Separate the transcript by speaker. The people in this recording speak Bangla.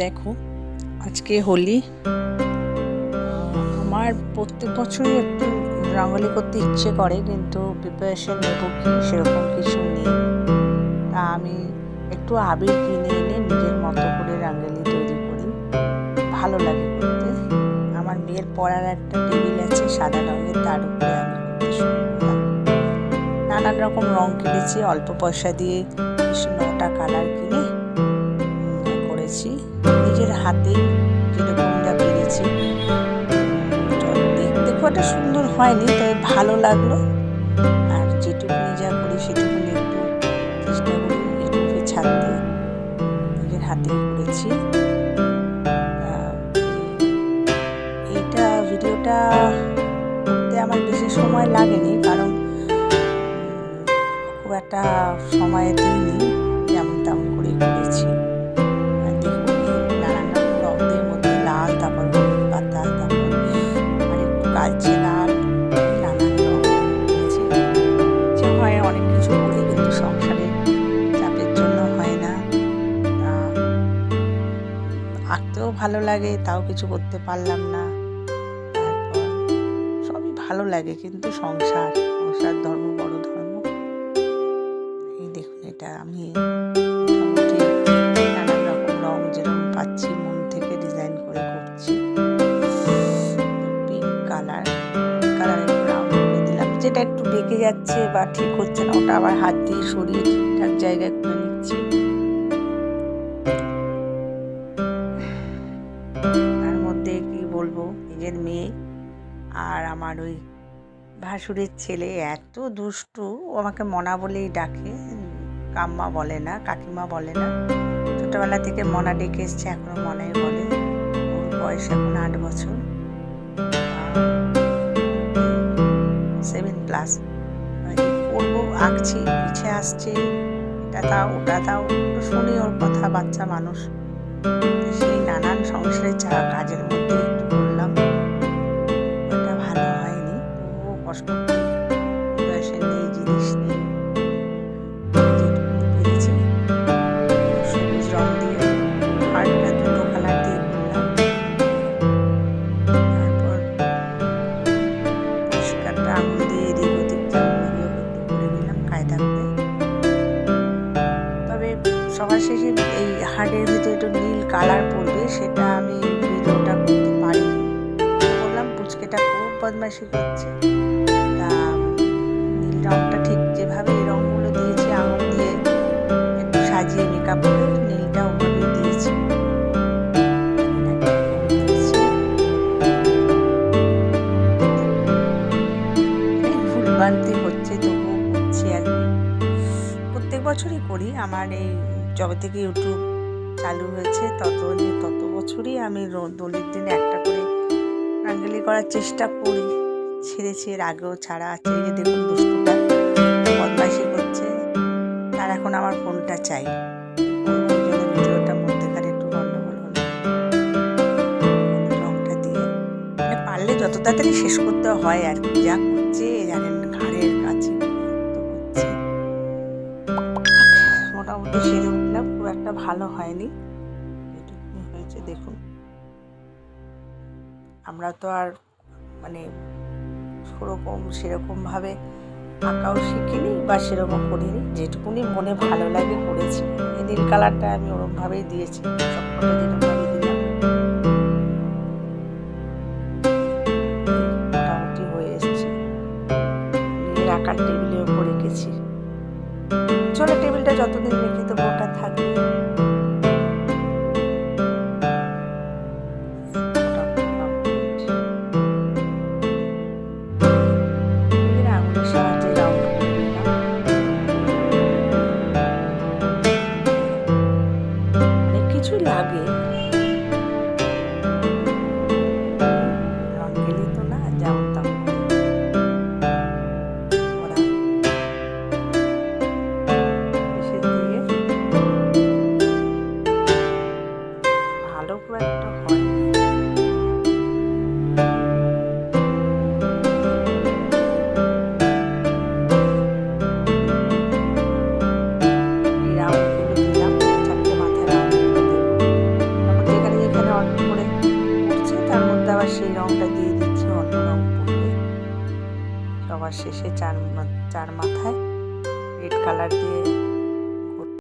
Speaker 1: দেখো, আজকে হোলি। আমার প্রত্যেক বছরই একটু রঙ্গোলি করতে ইচ্ছে করে, কিন্তু প্রিপারেশন নেব কি, সেরকম কিছু নেই। তা আমি একটু আবির কিনে এনে নিজের মতো করে রঙ্গোলি তৈরি করি। ভালো লাগে করতে। আমার মেয়ের পড়ার একটা টেবিল আছে, সাদা রঙের, তার উপরে আমি নানান রকম রং কিনেছি, অল্প পয়সা দিয়ে বেশ হাতে যেরকম পেরেছি। দেখতে খুব একটা সুন্দর হয়নি, তবে ভালো লাগল। আর যেটুকুনি যা করি সেটুকুনি একটু চেষ্টা করি ইউটিউবে ছাড়তে নিজের হাতেই করেছি। এইটা ভিডিওটা করতে আমার বেশি সময় লাগেনি, কারণ খুব একটা সময় দিইনি। ভালো লাগে, তাও কিছু করতে পারলাম না। তারপর সবই ভালো লাগে কিন্তু সংসার সংসার ধর্ম বড় ধর্ম। এই দেখুন এটা আমি নানান রকম যেরকম পাচ্ছি, মন থেকে ডিজাইন করে পিঙ্ক কালার দিলাম। যেটা একটু বেঁকে যাচ্ছে বা ঠিক হচ্ছে না, ওটা আবার হাত দিয়ে সরিয়ে ঠিকঠাক জায়গায় নিজের মেয়ে আর আমার ওই ভাসুরের ছেলে। এত দুষ্টু, ও আমাকে মনা বলেই ডাকে। কাম্মা বলে না, কাকিমা বলে না। ছোটোবেলা থেকে মনা ডেকে এসছে এখনও মনাই বলে। ওর বয়স এখন আট বছর। সেভেন প্লাস পড়ব আঁকছি, পিছে আসছে। এটা দাও, ওটা দাও। শুনি ওর কথা, বাচ্চা মানুষ। সেই নানান সংসারের চা কাজের মধ্যে কালার পড়বে সেটা আমি ভিডিওটা করতে পারিনি বললাম, পুচকেটা খুব বদমাইশি করছে। তা নীল রঙটা ঠিক যেভাবে এই রঙগুলো দিয়েছি, আঙুল দিয়ে একটু সাজিয়ে মেকআপ করে নীলটা ওভাবেই দিয়েছি। ভুলভ্রান্তি হচ্ছে, তবুও করছি আর প্রত্যেক বছরই করি, আমার এই, যবে থেকে ইউটিউব চালু হয়েছে, তত তত বছরই আমি দোলের দিনে একটা করে রাঙ্গেলি করার চেষ্টা করি। ছেড়েছি, এর আগেও ছাড়া আছে যে দেখুন দুষ্টুটা বদমাইশি করছে। তার এখন আমার ফোনটা চাই। একটু দিয়ে। মানে পারলে যত তাড়াতাড়ি শেষ করতে হয় আর কি, যা করছে, জানেন, ঘাড়ের ভালো হয়নি। হয়েছে, দেখুন। আমরা তো আর মানে সেরকম, সেরকমভাবে আঁকাও শিখিনি বা সেরকম করিনি। যেটুকুনি মনে ভালো লাগে করেছি। এদিন কালারটা আমি ওরমভাবেই দিয়েছি। টেবিলের উপর রেখেছি। চলো টেবিলটা যতদিন শেষে চার চার মাথায় রেড কালার দিয়ে